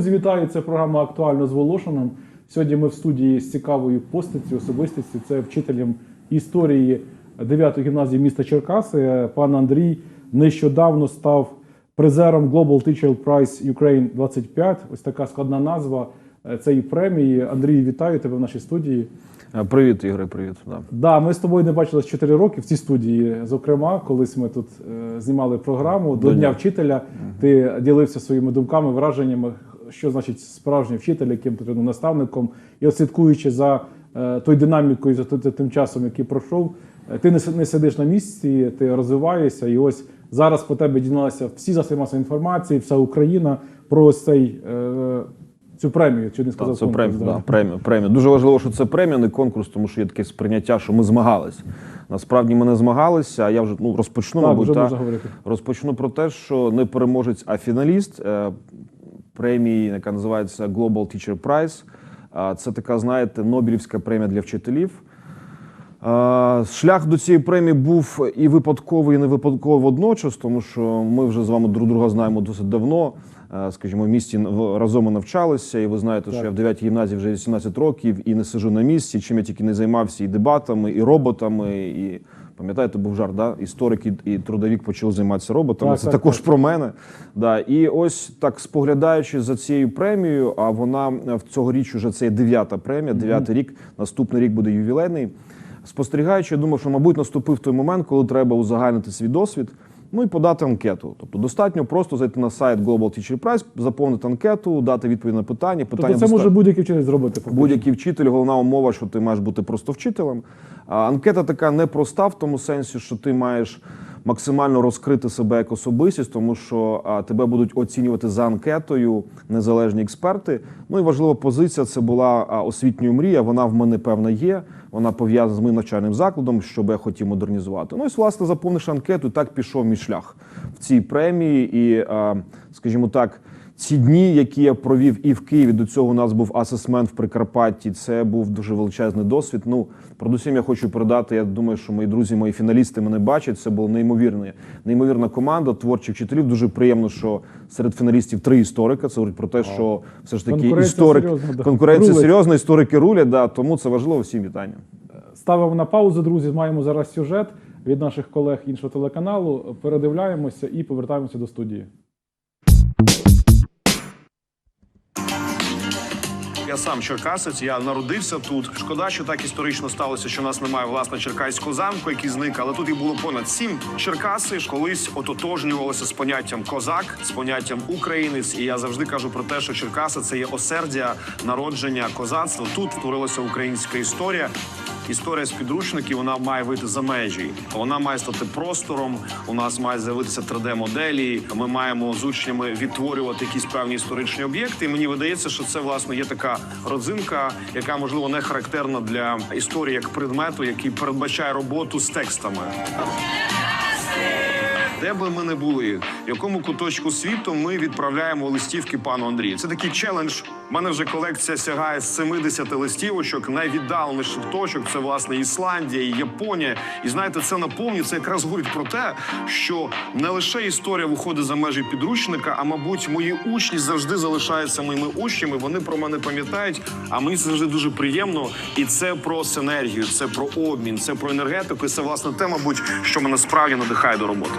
Друзі, вітаю! Це програма Актуально з Волошином. Сьогодні ми в студії з цікавою постаттю, особистістю. Це вчителем історії 9-ї гімназії міста Черкаси. Пан Андрій нещодавно став призером Global Teacher Prize Ukraine 25. Ось така складна назва цієї премії. Андрій, вітаю тебе в нашій студії. Е, Привіт, Ігоре, привіт. Да. Да, ми з тобою не бачились 4 роки в цій студії. Зокрема, колись ми тут е, знімали програму до До Дня Дня. вчителя. Ти ділився своїми думками, враженнями, що значить справжній вчитель, яким ну, наставником. І от слідкуючи за е, тою динамікою, за тим часом, який пройшов, е, ти не, си- не сидиш на місці, ти розвиваєшся. І ось зараз по тебе дізналися всі засоби масової інформації, вся Україна про ось цей. е, Цю премію, чи не сказав Так, це конкурс, премія, да. да, премія, премія. Дуже важливо, що це премія, не конкурс, тому що є таке сприйняття, що ми змагалися. Насправді ми не змагалися, а я вже ну, розпочну, Так, мабуть, вже та, розпочну про те, що не переможець, а фіналіст премії, яка називається Global Teacher Prize. Це така, знаєте, Нобелівська премія для вчителів. Шлях до цієї премії був і випадковий, і не випадковий водночас, тому що ми вже з вами друг друга знаємо досить давно. Скажімо, в місті разом ми навчалися, і ви знаєте, що я в 9 гімназії вже 18 років і не сиджу на місці. Чим я тільки не займався і дебатами, і роботами. І пам'ятаєте, був жарт, да? історик і, і трудовік почали займатися роботами. Так, Це так, також так. про мене. Да. І ось так споглядаючи за цією премією, а вона е, в цьогоріч уже це є дев'ята премія, дев'ятий рік. Наступний рік буде ювілейний. Спостерігаючи, я думав, що, мабуть, наступив той момент, коли треба узагальнити свій досвід. Ну і подати анкету. Тобто достатньо просто зайти на сайт Global Teacher Prize, заповнити анкету, дати відповідь на питання. Питання Тобто це доста- може будь-який вчитель зробити. Будь-який вчитель, головна умова, що ти маєш бути просто вчителем. А анкета така непроста в тому сенсі, що ти маєш максимально розкрити себе як особистість, тому що а, тебе будуть оцінювати за анкетою незалежні експерти. Ну і важлива позиція це була а, освітньою мрія. Вона в мене певна є. Вона пов'язана з моїм навчальним закладом, що би я хотів модернізувати. Ну і власне заповнивши анкету, так пішов мій шлях в цій премії. І, скажімо так. Ці дні, які я провів і в Києві, до цього у нас був асесмент в Прикарпатті. Це був дуже величезний досвід. Ну, передусім, я хочу передати. Я думаю, що мої друзі, мої фіналісти мене бачать. Це була неймовірна, неймовірна команда творчих вчителів. Дуже приємно, що серед фіналістів три історика. Це говорить про те, що все ж таки історик серйозна, конкуренція Рулить. серйозна, історики рулять. Да, тому це важливо. Всім вітання. Ставимо на паузу, друзі. Маємо зараз сюжет від наших колег іншого телеканалу. Передивляємося і повертаємося до студії. Я сам черкасець, я народився тут. Шкода, що так історично сталося, що в нас немає власне черкаського замку, який зник, але тут їх було понад сім. Черкаси колись ототожнювалися з поняттям козак, з поняттям українець. І я завжди кажу про те, що Черкаси це є осердя народження козацтва. Тут творилася українська історія. Історія з підручників вона має вийти за межі. Вона має стати простором. У нас має з'явитися 3D-моделі. Ми маємо з учнями відтворювати якісь певні історичні об'єкти. І мені видається, що це власне є така родзинка, яка можливо не характерна для історії як предмету, який передбачає роботу з текстами. Де би ми не були, в якому куточку світу ми відправляємо листівки пану Андрію. Це такий челендж. У мене вже колекція сягає з 70 листівочок. Найвіддаленіших точок це власне Ісландія, і Японія. І знаєте, це наповнює. Це якраз говорить про те, що не лише історія виходить за межі підручника, а мабуть, мої учні завжди залишаються моїми учнями. Вони про мене пам'ятають. А мені це завжди дуже приємно. І це про синергію, це про обмін, це про енергетику. І це власне те, мабуть, що мене справді надихає до роботи.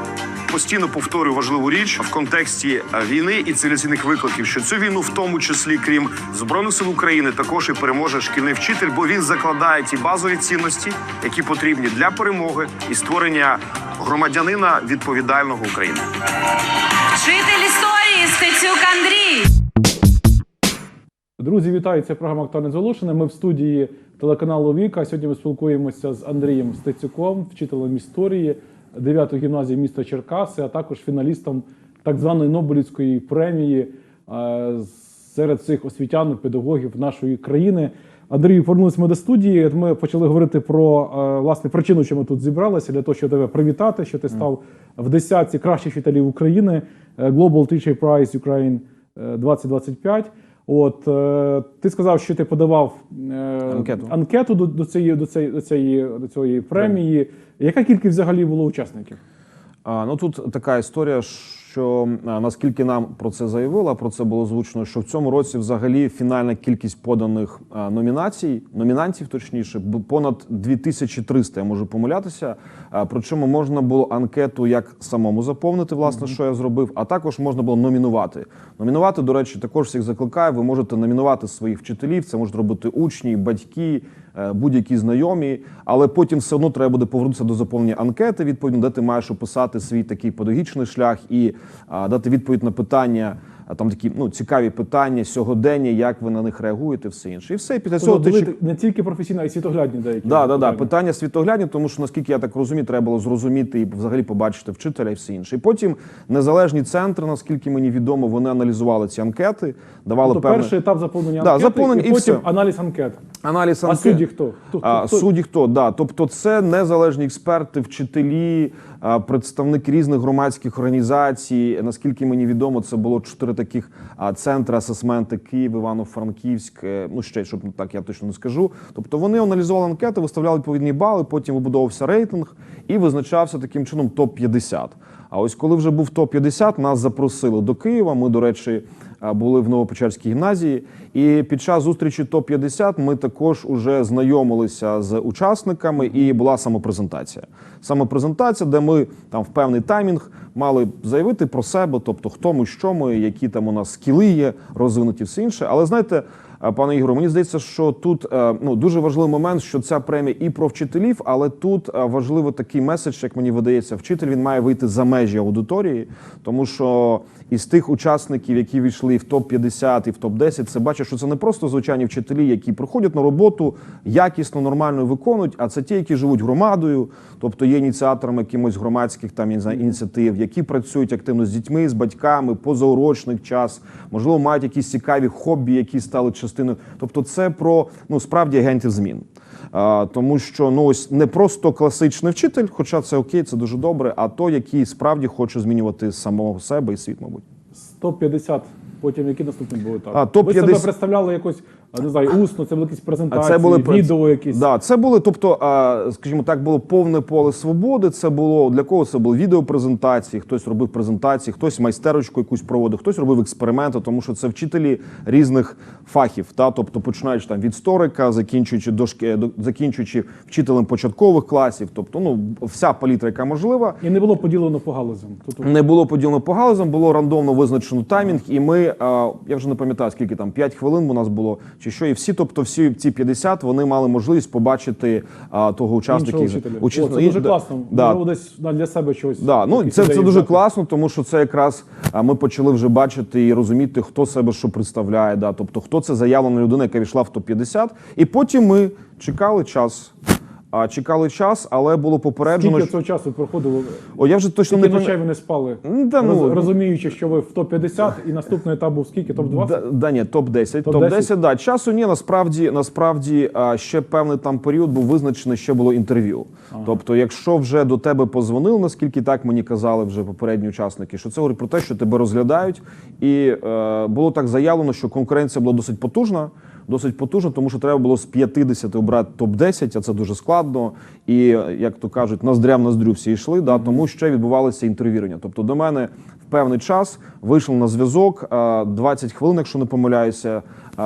Постійно повторюю важливу річ в контексті е, війни і цивілізаційних викликів, що цю війну, в тому числі крім збройних сил України, також і переможе шкільний вчитель, бо він закладає ті базові цінності, які потрібні для перемоги і створення громадянина відповідального України. Вчитель історії Стецюк Андрій. Друзі, вітаю! Це програма Актуальне з Волошина. Ми в студії телеканалу Віка. Сьогодні ми спілкуємося з Андрієм Стецюком, вчителем історії 9-ї гімназії міста Черкаси, а також фіналістом так званої Нобелівської премії е, серед цих освітян, педагогів нашої країни. Андрій, повернулися ми до студії. Ми почали говорити про е, власне причину, чому ми тут зібралися, для того, щоб тебе привітати, що ти став в десятці кращих вчителів України е, Global Teacher Prize Ukraine е, 2025. От е, ти сказав, що ти подавав е, Анкету. анкету до, до цієї до цієї до цієї до цієї премії. Яка кількість взагалі було учасників? А, ну тут така історія, що а, наскільки нам про це заявили, а про це було озвучено, що в цьому році взагалі фінальна кількість поданих номінацій, номінантів, точніше, понад 2300, я можу помилятися. А, Причому можна було анкету як самому заповнити, власне, що я зробив, а також можна було номінувати. Номінувати, до речі, також всіх закликаю. Ви можете номінувати своїх вчителів. Це можуть робити учні, батьки, е, будь-які знайомі, але потім все одно треба буде повернутися до заповнення анкети, відповідно, де ти маєш описати свій такий педагогічний шлях і дати відповідь на питання. а, Там такі ну цікаві питання сьогодення, як ви на них реагуєте, все інше. І все і після цього Тобто ти були не тільки професійні, а й світоглядні деякі. Да, да, да. питання. Питання світоглядні, тому що наскільки я так розумію, треба було зрозуміти і взагалі побачити вчителя і все інше. І потім незалежні центри, наскільки мені відомо, вони аналізували ці анкети, давали Тобто певне перший етап заповнення Да, анкети, заповнення і і потім все. аналіз анкет. Аналіз А анкет. судді хто? Хто- А, хто- судді хто? Да. Тобто це незалежні експерти, вчителі, представники різних громадських організацій. Наскільки мені відомо, це було чотири таких центри асесменти Київ, Івано-Франківськ. е, Ну ще щоб так я точно не скажу. Тобто вони аналізували анкети, виставляли відповідні бали, потім вибудовувався рейтинг і визначався таким чином топ 50 А ось коли вже був топ 50 нас запросили до Києва. Ми, до речі, а, були в Новопечерській гімназії. І під час зустрічі топ 50 ми також уже знайомилися з учасниками, і була самопрезентація. Самопрезентація, де ми там в певний таймінг мали заявити про себе, тобто хто ми, що ми, які там у нас скіли є, розвинуті все інше. Але знаєте. Е, Пане Ігору, мені здається, що тут е, ну дуже важливий момент, що ця премія і про вчителів, але тут е, важливий такий меседж, як мені видається, вчитель він має вийти за межі аудиторії, тому що із тих учасників, які війшли в топ 50 і в топ 10 це бачить, що це не просто звичайні вчителі, які приходять на роботу, якісно, нормально виконують, а це ті, які живуть громадою, тобто є ініціаторами якимось громадських там я не знаю, ініціатив, які працюють активно з дітьми, з батьками, позаурочний час, можливо, мають якісь цікаві хобі, які стали частиною. Тобто, це про ну справді агентів змін. А, тому що ну ось не просто класичний вчитель, хоча це окей, це дуже добре, а той, який справді хоче змінювати самого себе і світ, мабуть. 150 потім які наступні були так. А, топ-50 Ви себе представляли якось, не знаю, усно, це були якісь презентації, це були відео якісь. Да, це були, тобто, скажімо так, було повне поле свободи. Це було для кого це були відеопрезентації, хтось робив презентації, хтось майстерочку якусь проводив, хтось робив експерименти, тому що це вчителі різних фахів. Та тобто, починаючи там від історика, закінчуючи дошки, до- закінчуючи вчителем початкових класів, тобто, ну вся палітра, яка можлива. І не було поділено по галузям. Тут Не було поділено по галузям, було рандомно визначено таймінг, і ми я вже не пам'ятаю скільки там 5 хвилин у нас було чи що, і всі, тобто всі ці 50, вони мали можливість побачити а, того учасника. іншого вчителя. Учас- О, це дуже класно. Да, Можливо, десь на- для себе щось. Да, ну це, це дуже взяти. класно, тому що це якраз а, ми почали вже бачити і розуміти, хто себе що представляє. Да, тобто, хто це заявлена людина, яка війшла в топ 50 І потім ми чекали час. А чекали час, але було попереджено. Скільки що- цього часу проходило? О, я вже точно Скільки не ночей не спали? Ну, да, ну, Роз- розуміючи, що ви в топ-50 і наступний етап був скільки? Топ-20? Да, да ні, топ 10 топ Топ-10? 10 да. Часу ні, насправді, насправді ще певний там період був визначений, ще було інтерв'ю. Тобто, якщо вже до тебе позвонили, наскільки так мені казали вже попередні учасники, що це говорить про те, що тебе розглядають, і е, було так заявлено, що конкуренція була досить потужна. Досить потужно, тому що треба було з 50 обрати топ 10 а це дуже складно. І як то кажуть, ноздря в ноздрю всі йшли. Да, тому ще відбувалися інтервірення. Тобто до мене в певний час вийшли на зв'язок е, 20 хвилин, якщо не помиляюся.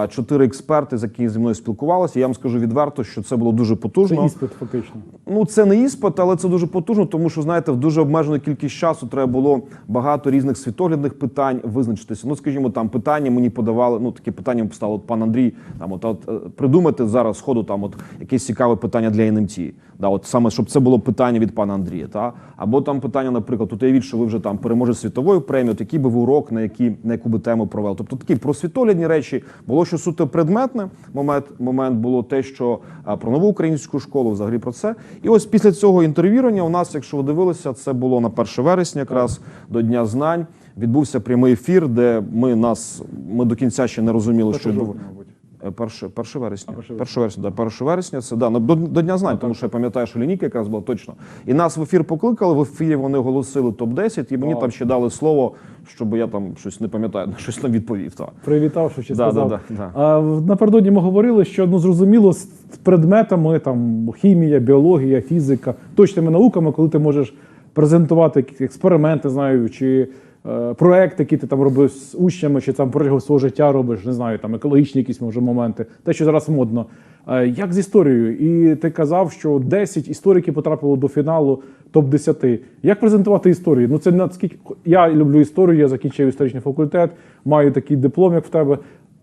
Чотири експерти, з якими зі мною спілкувалися. Я вам скажу відверто, що це було дуже Це потужно. іспит фактично. Ну, це не іспит, але це дуже потужно, тому що знаєте, в дуже обмежену кількість часу треба було багато різних світоглядних питань визначитися. Ну, скажімо, там питання мені подавали. Ну, таке питання поставив пан Андрій. Там, от, от е, придумати зараз сходу там, от якесь цікаве питання для НМТ. Да, от саме щоб це було питання від пана Андрія. Та або там питання, наприклад, тут уявіть, що ви вже там переможете світової премії, от який би ви урок, на які на яку би тему провели. Тобто такі просвітоглядні речі було було що суто предметне. Момент момент було те, що про нову українську школу, взагалі про це. І ось після цього інтерв'юрання у нас, якщо ви дивилися, це було на 1 вересня, якраз до Дня знань. Відбувся прямий ефір, де ми нас ми до кінця ще не розуміли, що відбувається. Е, 1 1 вересня. 1 вересня, да, 1 вересня. Це да, ну, до, до Дня знань, тому що я пам'ятаю, що лінійка якраз була точно. І нас в ефір покликали, в ефірі вони оголосили топ-10, і мені Вау. там ще дали слово, щоб я там щось не пам'ятаю, щось там відповів. Та. Привітав, що ще Да, сказав. да, да, да. А, напередодні ми говорили, що ну зрозуміло, з предметами там хімія, біологія, фізика, точними науками, коли ти можеш презентувати експерименти, знаю, чи е, проекти, які ти там робив з учнями, чи там протягом свого життя робиш, не знаю, там екологічні якісь може моменти, те, що зараз модно. Е, Як з історією? І ти казав, що 10 істориків потрапило до фіналу топ-10. Як презентувати історію? Ну це наскільки я люблю історію, я закінчив історичний факультет, маю такий диплом, як в тебе.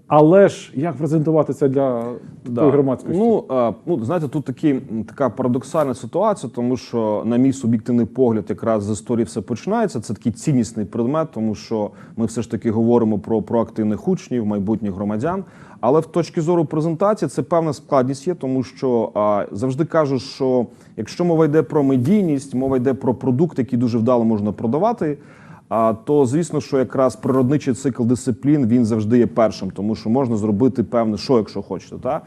Але ж як презентувати це для такої громадськості? Ну, е, ну знаєте, тут такі, така парадоксальна ситуація, тому що, на мій суб'єктивний погляд, якраз з історії все починається. Це такий ціннісний предмет, тому що ми все ж таки говоримо про проактивних учнів, майбутніх громадян. Але в точки зору презентації це певна складність є, тому що а, завжди кажуть, що якщо мова йде про медійність, мова йде про продукт, який дуже вдало можна продавати. То звісно, що якраз природничий цикл дисциплін він завжди є першим, тому що можна зробити певне що, якщо хочете. Та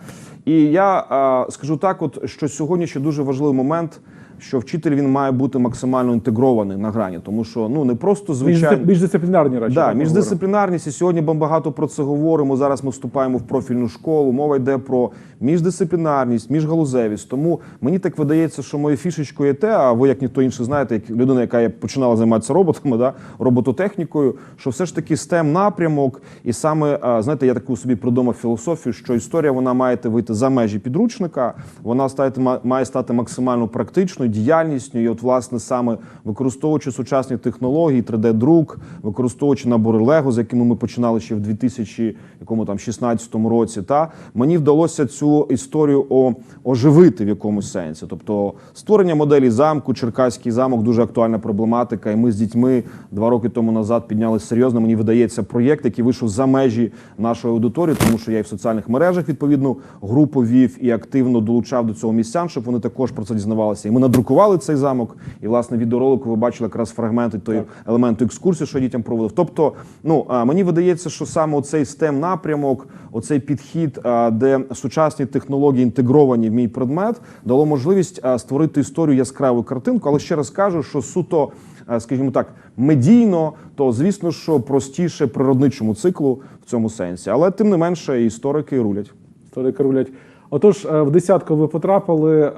і я скажу так, от що сьогодні ще дуже важливий момент, що вчитель він має бути максимально інтегрований на грані, тому що ну не просто звичайно Міждисцип- Міждисциплінарні речі. Да, міждисциплінарність, і сьогодні ми багато про це говоримо. Зараз ми вступаємо в профільну школу. Мова йде про міждисциплінарність, міжгалузевість. Тому мені так видається, що моєю фішечкою є те, а ви як ніхто інший знаєте, як людина, яка є- починала займатися роботами, да, робототехнікою, що все ж таки STEM напрямок, і саме знаєте, я таку собі придумав філософію, що історія вона має вийти за межі підручника, вона стати має стати максимально практичною, діяльністю. І от, власне, саме використовуючи сучасні технології, 3D-друк, використовуючи набори Лего, з якими ми починали ще в 2016 році. Та мені вдалося цю історію оживити в якомусь сенсі. Тобто створення моделі замку, Черкаський замок дуже актуальна проблематика. І ми з дітьми два роки тому назад підняли серйозно. Мені видається проєкт, який вийшов за межі нашої аудиторії, тому що я і в соціальних мережах відповідну групу вів і активно долучав до цього містян, щоб вони також про це дізнавалися. І ми надрукували цей замок. І власне відеоролику ви бачили якраз фрагменти той елементу екскурсії, що я дітям проводив. Тобто, ну мені видається, що саме оцей stem напрямок, оцей підхід, де сучасні технології інтегровані в мій предмет, дало можливість створити історію яскраву картинку. Але ще раз кажу, що суто. Скажімо так, медійно, то звісно, що простіше природничому циклу в цьому сенсі. Але тим не менше, історики рулять. Історики рулять. Отож, е, в десятку ви потрапили.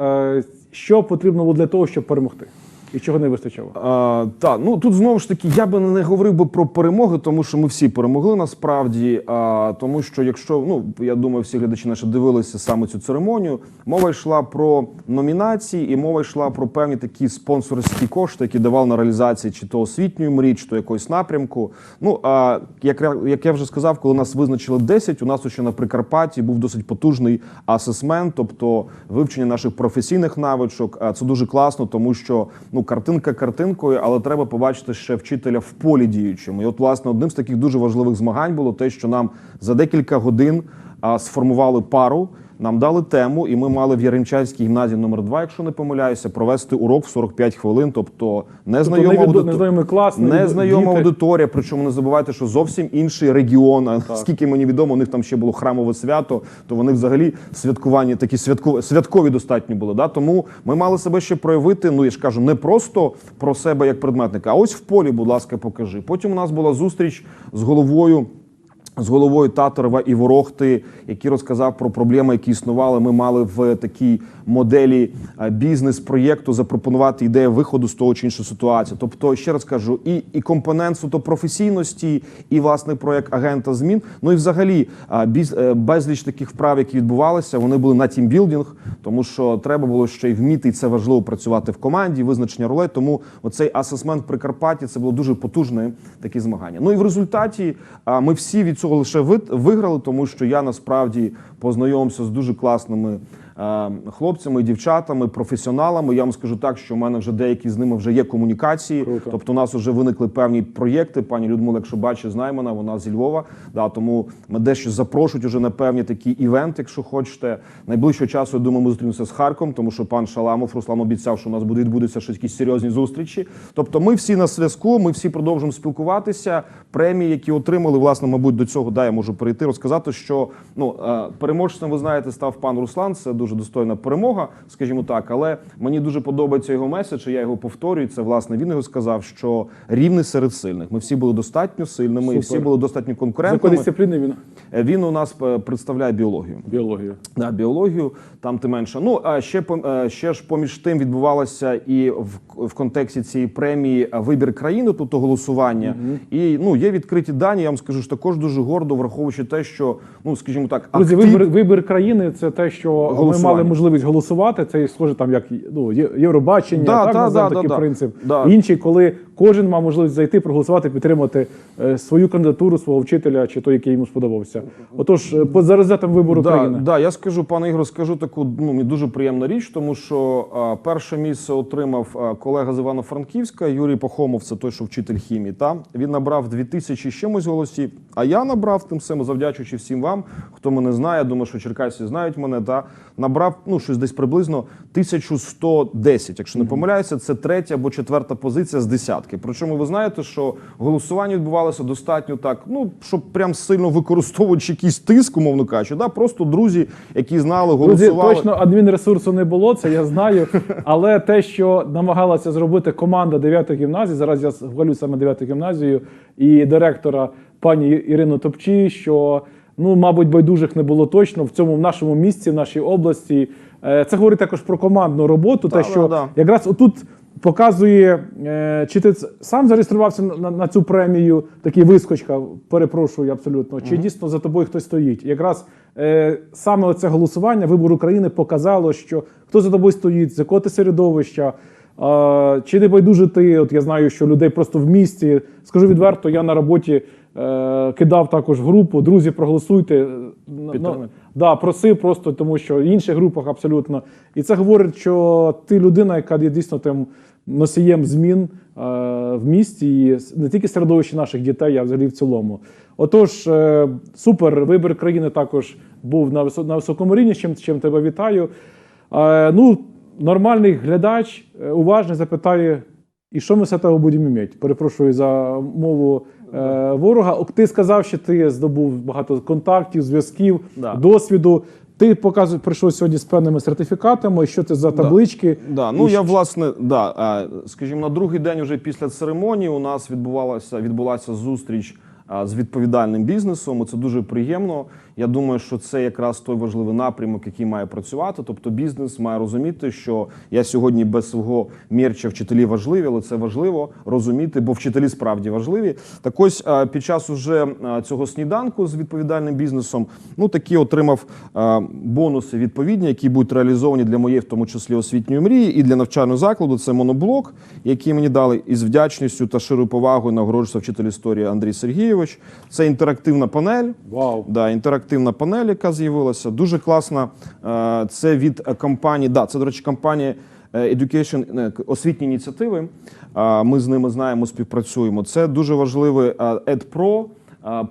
Що потрібно було для того, щоб перемогти? І чого не вистачало? А, та ну тут знову ж таки я би не говорив би про перемоги, тому що ми всі перемогли насправді. А, тому що якщо ну я думаю, всі глядачі наші дивилися саме цю церемонію. Мова йшла про номінації, і мова йшла про певні такі спонсорські кошти, які давали на реалізації чи то освітньої мрії, чи то якогось напрямку. Ну а як, як я вже сказав, коли нас визначили 10, у нас ще на Прикарпатті був досить потужний асесмент, тобто вивчення наших професійних навичок. А це дуже класно, тому що ну картинка картинкою, але треба побачити ще вчителя в полі діючому. І от, власне, одним з таких дуже важливих змагань було те, що нам за декілька годин а, сформували пару. Нам дали тему, і ми мали в Яремчанській гімназії номер 2 якщо не помиляюся, провести урок в 45 хвилин. Тобто незнайома невідо- аудитор- незнайомий клас, незнайома діти. аудиторія. Причому не забувайте, що зовсім інший регіон. А скільки мені відомо, у них там ще було храмове свято, то вони взагалі святкування такі святкові, святкові достатньо були. Да? Тому ми мали себе ще проявити. Ну я ж кажу, не просто про себе як предметника, а ось в полі, будь ласка, покажи. Потім у нас була зустріч з головою. З головою Татарова і Ворохти, який розказав про проблеми, які існували. Ми мали в такій моделі е, бізнес-проєкту запропонувати ідею виходу з того чи іншої ситуації. Тобто, ще раз кажу, і, і компонент суто професійності, і власне проєкт агента змін. Ну і взагалі е, біз, е, безліч таких вправ, які відбувалися, вони були на тімбілдинг, тому що треба було ще й вміти, і це важливо працювати в команді, визначення ролей. Тому оцей асесмент в Прикарпатті це було дуже потужне такі змагання. Ну і в результаті ми всі від цього лише ви- виграли, тому що я насправді познайомився з дуже класними хлопцями, дівчатами, професіоналами. Я вам скажу так, що в мене вже деякі з ними вже є комунікації. Круто. Тобто, у нас вже виникли певні проєкти. Пані Людмила, якщо бачить, знає мене, вона зі Львова. Да, тому ми дещо запрошують уже на певні такі івенти, якщо хочете. Найближчого часу я думаю, ми зустрінемося з Харком, тому що пан Шаламов Руслан обіцяв, що у нас буде відбудуться щось якісь серйозні зустрічі. Тобто, ми всі на зв'язку, ми всі продовжуємо спілкуватися. Премії, які отримали, власне, мабуть, до цього да, я можу перейти, розказати, що ну е, переможцем, ви знаєте, став пан Руслан. Це дуже дуже достойна перемога, скажімо так. Але мені дуже подобається його меседж, і я його повторюю. Це власне він його сказав, що рівний серед сильних. Ми всі були достатньо сильними, і всі були достатньо З якої дисципліни він? Е, Він у нас е, представляє біологію. Біологію. Да, біологію там ти менше. Ну а ще е, ще ж поміж тим відбувалося і в, в контексті цієї премії вибір країни, тобто голосування. І ну є відкриті дані. Я вам скажу що також дуже гордо, враховуючи те, що ну скажімо так, Друзі, актив- вибір, вибір країни це те, що ми мали можливість голосувати. Це схоже там як ну, Євробачення, Да, так да, да, такий да, да. принцип. Да. Інші, коли кожен мав можливість зайти, проголосувати, підтримати е, свою кандидатуру, свого вчителя чи той, який йому сподобався. Отож, е, по за результатом вибору Да, країни. да, я скажу, пане Ігор, скажу таку ну дуже приємна річ, тому що а, перше місце отримав колега з Івано-Франківська Юрій Пахомов, це той, що вчитель хімії. Та він набрав 2000 з чимось голосів. А я набрав тим самим, завдячуючи всім вам, хто мене знає. Думаю, що черкасці знають мене. Та набрав ну щось десь приблизно 1110, Якщо не помиляюся, це третя або четверта позиція з десятки. Причому ви знаєте, що голосування відбувалося достатньо так, ну щоб прям сильно використовуючи якийсь тиск, умовно кажучи, да, просто друзі, які знали, Друзі, точно адмінресурсу не було, це я знаю. Але те, що намагалася зробити команда 9 гімназії, зараз я хвалю саме 9 гімназію і директора пані Ірину Топчі, що ну, мабуть, байдужих не було точно в цьому в нашому місці, в нашій області. Е, Це говорить також про командну роботу. Да, те, що да, да. якраз отут показує, е, чи ти сам зареєструвався на, цю премію, такий вискочка, перепрошую абсолютно, чи дійсно за тобою хтось стоїть? Якраз е, саме оце голосування, вибор України показало, що хто за тобою стоїть, з якого ти середовища. Чи не байдуже ти? От я знаю, що людей просто в місті. Скажу відверто, я на роботі е, кидав також в групу. Друзі, проголосуйте. Да, просив просто, тому що в інших групах абсолютно. І це говорить, що ти людина, яка є дійсно тим носієм змін е, в місті, і не тільки середовище наших дітей, а взагалі в цілому. Отож, е, супер, вибір країни також був на, на високому рівні, чим, чим тебе вітаю. Е, ну, нормальний глядач, е, уважний, запитає, і що ми з цього будемо мати? Перепрошую за мову е, ворога. Ти сказав, що ти здобув багато контактів, зв'язків, Да. досвіду. Ти показує, прийшов сьогодні з певними сертифікатами, що це за таблички. Да, ну І я власне, да, скажімо, на другий день вже після церемонії у нас відбувалася відбулася зустріч з відповідальним бізнесом. і Це дуже приємно. Я думаю, що це якраз той важливий напрямок, який має працювати. Тобто, бізнес має розуміти, що я сьогодні без свого мерча вчителі важливі, але це важливо розуміти, бо вчителі справді важливі. Так ось під час уже цього сніданку з відповідальним бізнесом, ну такі отримав бонуси відповідні, які будуть реалізовані для моєї, в тому числі освітньої мрії, і для навчального закладу. Це моноблок, який мені дали із вдячністю та широю повагою нагороджується вчитель історії Андрій Сергійович. Це інтерактивна панель. Вау. Да, інтерактивна панель, яка з'явилася. Дуже класна. Е, Це від е, компанії. Да, це, до речі, компанія е, Education, освітні ініціативи. Ми з ними знаємо, співпрацюємо. Це дуже важливий EdPro.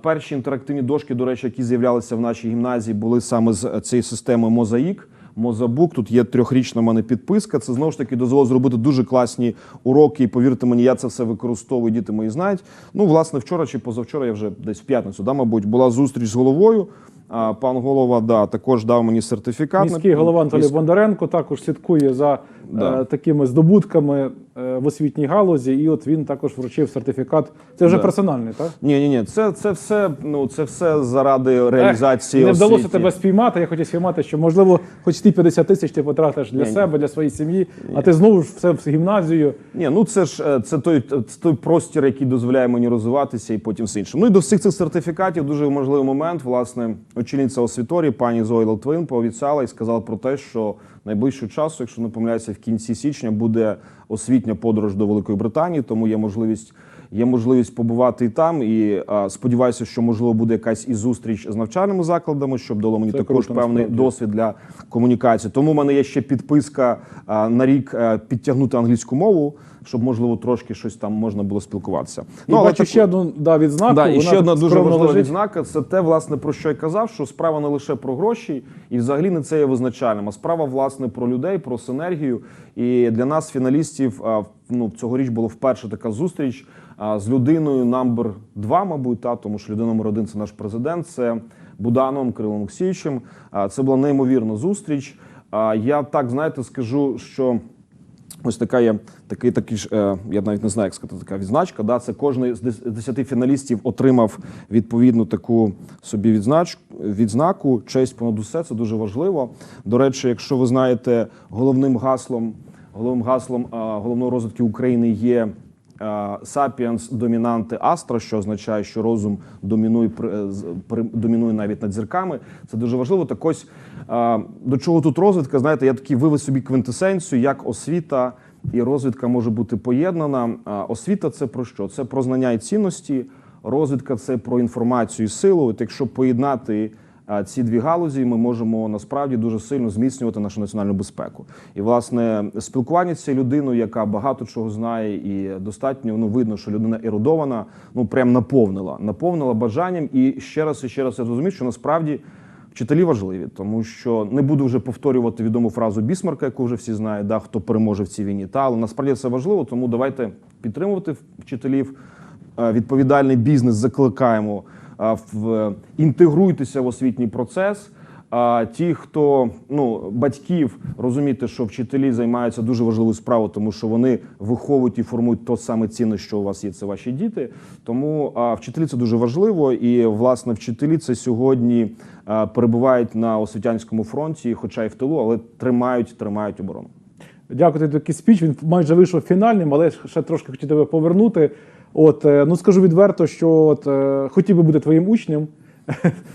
Перші інтерактивні дошки, до речі, які з'являлися в нашій гімназії, були саме з цієї системи Мозаїк. Мозабук, тут є трьохрічна в мене підписка. Це знову ж таки дозволить зробити дуже класні уроки. І повірте мені, я це все використовую. Діти мої знають. Ну, власне, вчора чи позавчора, я вже десь в п'ятницю, да, мабуть, була зустріч з головою. А, пан голова да, також дав мені сертифікат. Міський голова Анатолій Бондаренко також слідкує за Да. е, такими здобутками в освітній галузі, і от він також вручив сертифікат. Це вже Да. персональний, так? Ні, ні, ні, це, це все. Ну це все заради реалізації. Ех, не вдалося освіті. тебе спіймати. Я хотів спіймати, що можливо, хоч ті 50 тисяч ти потратиш для Ні, ні. себе, для своєї сім'ї, а ти знову ж все в гімназію. Ні, ну це ж е, це той, це той простір, який дозволяє мені розвиватися, і потім все інше. Ну і до всіх цих сертифікатів дуже важливий момент. Власне, очільниця освіторії пані Зоя Литвин пообіцяла і сказала про те, що найближчого часу, якщо не помиляюся, в кінці січня буде освітня подорож до Великої Британії, тому є можливість. Є можливість побувати і там, і а, сподіваюся, що можливо буде якась і зустріч з навчальними закладами, щоб дало мені Це також круто, певний насправді. досвід для комунікації. Тому в мене є ще підписка а, на рік а, підтягнути англійську мову, щоб можливо трошки щось там можна було спілкуватися. І бачу Ну, так- ще одну да, відзнаку. Да, і ще одна дуже важлива лежить. відзнака це те, власне, про що я казав, що справа не лише про гроші, і взагалі не це є визначальним, а справа, власне, про людей, про синергію. І для нас, фіналістів, ну, цьогоріч було вперше така зустріч з людиною номер два, мабуть, та, тому що людина номер один це наш президент, це Будановим Кирилом Олексійовичем. Це була неймовірна зустріч. Я так знаєте, скажу, що ось така є такий, такий ж, е, я навіть не знаю, як сказати, така відзначка. Да, це кожний з дес- десяти фіналістів отримав відповідну таку собі відзнач, відзнаку. Честь понад усе це дуже важливо. До речі, якщо ви знаєте, головним гаслом, головним гаслом головного розвитку України є. Сапіенс домінанти Астра, що означає, що розум домінує при- домінує навіть над зірками. Це дуже важливо. Так ось е, до чого тут розвідка? Знаєте, я такий вивез собі квинтесенцію, як освіта і розвідка може бути поєднана. Освіта це про що? Це про знання і цінності. Розвідка це про інформацію і силу. От якщо поєднати ці дві галузі, ми можемо насправді дуже сильно зміцнювати нашу національну безпеку. І власне спілкування цією людиною, яка багато чого знає, і достатньо ну видно, що людина ерудована, ну прям наповнила, наповнила бажанням. І ще раз і ще раз я зрозумів, що насправді. Вчителі важливі, тому що не буду вже повторювати відому фразу Бісмарка, яку вже всі знають, да, хто переможе в цій війні. Та але насправді це важливо, тому давайте підтримувати вчителів. Е, Відповідальний бізнес закликаємо в інтегруйтеся в освітній процес. А ті, хто ну батьків розуміти, що вчителі займаються дуже важливою справою, тому що вони виховують і формують то саме цінне, що у вас є, це ваші діти. Тому а, вчителі це дуже важливо, і власне вчителі це сьогодні а, перебувають на освітянському фронті, хоча й в тилу, але тримають, тримають оборону. Дякую такий спіч. Він майже вийшов фінальним, але ще трошки хотів тебе повернути. От, е, ну скажу відверто, що от, е, хотів би бути твоїм учнем.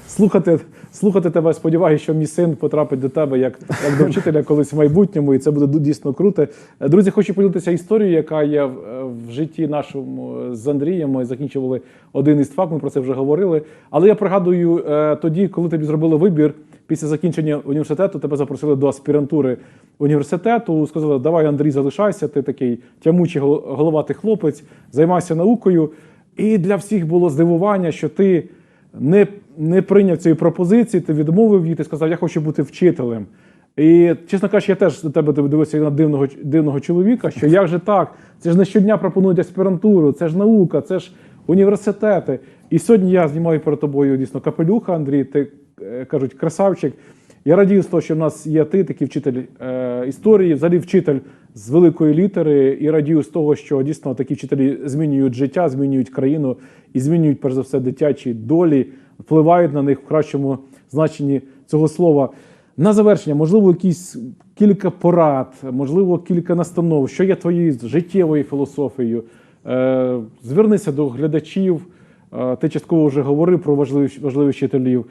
Слухати, слухати тебе, сподіваюся, що мій син потрапить до тебе як, як до вчителя колись в майбутньому, і це буде дійсно круто. Е, Друзі, хочу поділитися історією, яка є в, е, в житті нашому е, з Андрієм. Ми закінчували один із фак, ми про це вже говорили. Але я пригадую тоді, коли тобі зробили вибір після закінчення університету, тебе запросили до аспірантури університету. Сказали, давай, Андрій, залишайся. Ти такий тямучий гол- головатий хлопець, займайся наукою. І для всіх було здивування, що ти не, не прийняв цієї пропозиції, ти відмовив їй, ти сказав, я хочу бути вчителем. І, чесно кажучи, я теж до тебе дивився на дивного, дивного чоловіка, що як же так? Це ж не щодня пропонують аспірантуру, це ж наука, це ж університети. І сьогодні я знімаю перед тобою дійсно капелюха, Андрій, ти е, кажуть, красавчик. Я радію з того, що в нас є ти, такий вчитель е, історії, взагалі вчитель з великої літери, і радію з того, що дійсно такі вчителі змінюють життя, змінюють країну і змінюють, перш за все, дитячі долі, впливають на них в кращому значенні цього слова. На завершення, можливо, якісь кілька порад, можливо, кілька настанов, що є твоєю життєвою філософією. Е, звернися до глядачів. Е, Ти частково вже говорив про важливих, важливих вчителів.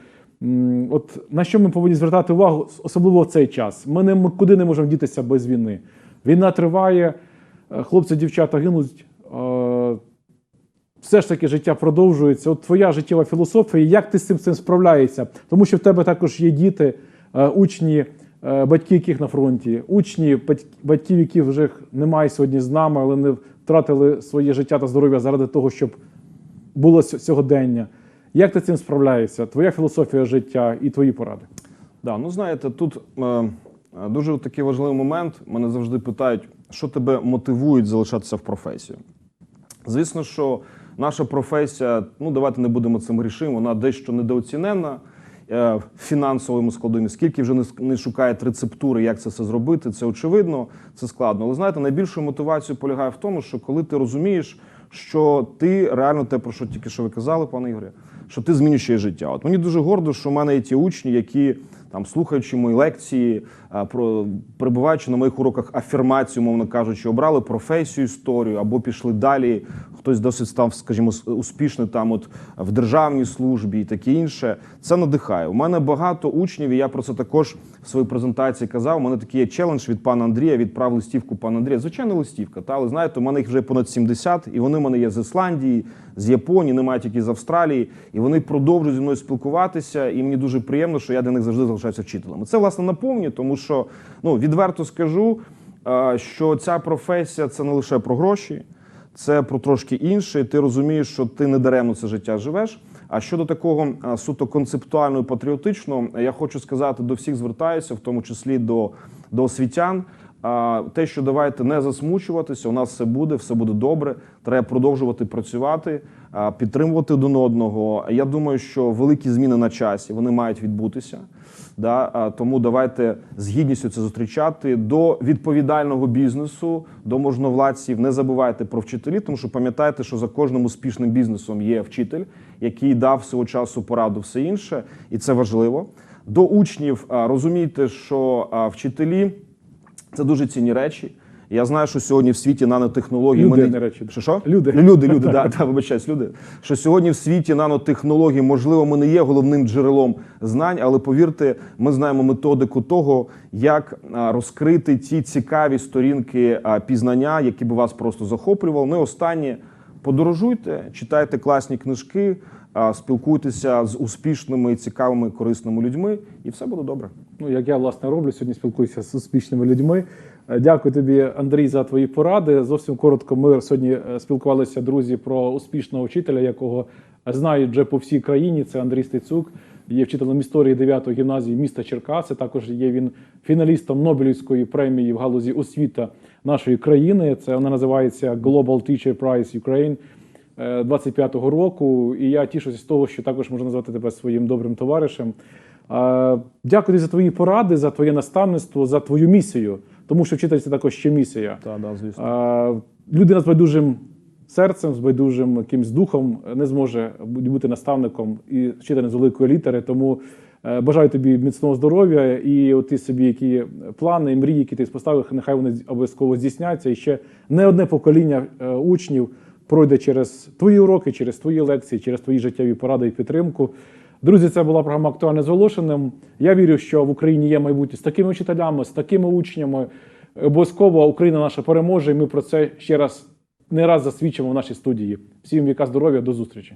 От на що ми повинні звертати увагу, особливо в цей час. Ми не м- куди не можемо дітися без війни. Війна триває, е, хлопці, дівчата гинуть. е, Все ж таки життя продовжується. От твоя життєва філософія, як ти з цим, цим справляєшся? Тому що в тебе також є діти, е, учні, батьки, яких на фронті, учні, батьків, яких вже немає сьогодні з нами, але не втратили своє життя та здоров'я заради того, щоб було сьогодення. Як ти цим справляєшся? Твоя філософія життя і твої поради? Да, ну знаєте, тут е, дуже такий важливий момент. Мене завжди питають, що тебе мотивують залишатися в професію. Звісно, що наша професія, ну давайте не будемо цим грішим, вона дещо недооцінена е, фінансовому складові. Скільки вже не, шукають рецептури, як це все зробити, це очевидно, це складно. Але знаєте, найбільшою мотивацією полягає в тому, що коли ти розумієш, що ти реально те, про що тільки що ви казали, пане Ігорі, що ти змінюєш життя. От мені дуже гордо, що в мене є ті учні, які там слухаючи мої лекції, про перебуваючи на моїх уроках афірмацію, мовно кажучи, обрали професію історію або пішли далі. Хтось досить став, скажімо, успішний там, от в державній службі і таке інше. Це надихає. У мене багато учнів, і я про це також в своїй презентації казав. У мене такий є челендж від пана Андрія. Відправ листівку пана Андрія. Звичайно, листівка. Та але знаєте, у мене їх вже понад 70, і вони в мене є з Ісландії, з Японії, немає тільки з Австралії, і вони продовжують зі мною спілкуватися. І мені дуже приємно, що я для них завжди залишаюся вчителем. І Це власне наповнює, тому що ну відверто скажу, е, що ця професія це не лише про гроші, це про трошки інше. І ти розумієш, що ти не даремно це життя живеш. А щодо такого е, суто концептуально і патріотичного, я хочу сказати до всіх звертаюся, в тому числі до, до освітян. А, те, що давайте не засмучуватися, у нас все буде, все буде добре. Треба продовжувати працювати, підтримувати один одного. Я думаю, що великі зміни на часі вони мають відбутися. Да? Тому давайте з гідністю це зустрічати до відповідального бізнесу, до можновладців. Не забувайте про вчителів, тому що пам'ятайте, що за кожним успішним бізнесом є вчитель, який дав свого часу пораду, все інше, і це важливо. До учнів розумійте, що вчителі це дуже цінні речі. Я знаю, що сьогодні в світі нанотехнології Люди, ми не речі. Що, що? Люди. люди, люди, да, да, вибачаюсь, люди. Що сьогодні в світі нанотехнологій, можливо, ми не є головним джерелом знань, але повірте, ми знаємо методику того, як розкрити ті цікаві сторінки пізнання, які б вас просто захоплювали. Ну і останнє подорожуйте, читайте класні книжки, спілкуйтеся з успішними, цікавими, корисними людьми, і все буде добре. Ну, як я власне роблю, сьогодні спілкуюся з успішними людьми. Е, Дякую тобі, Андрій, за твої поради. Зовсім коротко. Ми сьогодні е, спілкувалися, друзі, про успішного вчителя, якого знають вже по всій країні. Це Андрій Стецюк, є вчителем історії 9-ї гімназії міста Черкаси. Також є він фіналістом Нобелівської премії в галузі освіта нашої країни. Це вона називається Global Teacher Prize Ukraine. е, 25-го року, і я тішуся з того, що також можу назвати тебе своїм добрим товаришем. Е, Дякую за твої поради, за твоє наставництво, за твою місію, тому що вчитель це також ще місія. Так, да, звісно. Людина з байдужим серцем, з байдужим якимсь духом не зможе бути наставником і вчителем з великої літери. Тому е, бажаю тобі міцного здоров'я і от ти собі, які плани і мрії, які ти поставив, нехай вони обов'язково здійсняться. І ще не одне покоління е, учнів пройде через твої уроки, через твої лекції, через твої життєві поради і підтримку. Друзі, це була програма Актуальне з Волошиним. Я вірю, що в Україні є майбутнє з такими вчителями, з такими учнями. Обов'язково Україна наша переможе, і ми про це ще раз не раз засвідчимо в нашій студії. Всім віка здоров'я, до зустрічі.